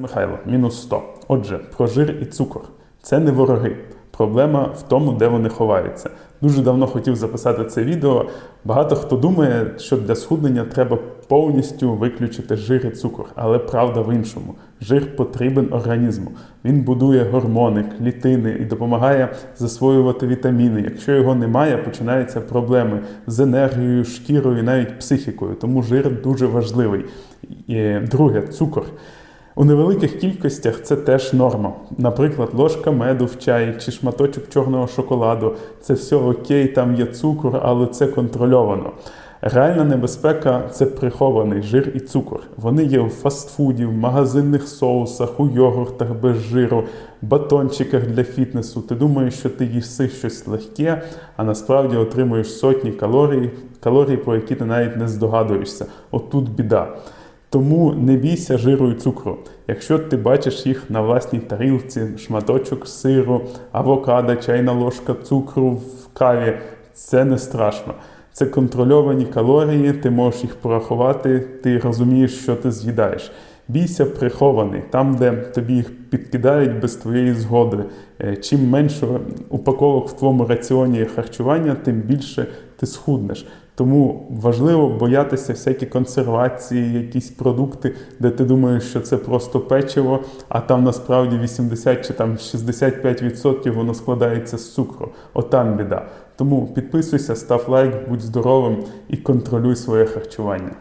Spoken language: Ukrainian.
Михайло, мінус 100. Отже, про жир і цукор. Це не вороги. Проблема в тому, де вони ховаються. Дуже давно хотів записати це відео. Багато хто думає, що для схуднення треба повністю виключити жир і цукор, але правда в іншому. Жир потрібен організму. Він будує гормони, клітини і допомагає засвоювати вітаміни. Якщо його немає, починаються проблеми з енергією, шкірою навіть психікою. Тому жир дуже важливий. І, друге, цукор. У невеликих кількостях це теж норма. Наприклад, ложка меду в чай чи шматочок чорного шоколаду. Це все окей, там є цукор, але це контрольовано. Реальна небезпека це прихований жир і цукор. Вони є у фастфуді, в магазинних соусах, у йогуртах без жиру, батончиках для фітнесу. Ти думаєш, що ти їси щось легке, а насправді отримуєш сотні калорій, калорій, про які ти навіть не здогадуєшся. Отут біда. Тому не бійся жиру і цукру. Якщо ти бачиш їх на власній тарілці, шматочок сиру, авокадо, чайна ложка цукру в каві, це не страшно. Це контрольовані калорії, ти можеш їх порахувати, ти розумієш, що ти з'їдаєш. Бійся прихований, там, де тобі їх підкидають без твоєї згоди. Е, Чим менше упаковок в твоєму раціоні харчування, тим більше ти схуднеш. Тому важливо боятися всякі консервації, якісь продукти, де ти думаєш, що це просто печиво, а там насправді 80 чи там 65% воно складається з цукру. Отам біда. Тому підписуйся, став лайк, будь здоровим і контролюй своє харчування.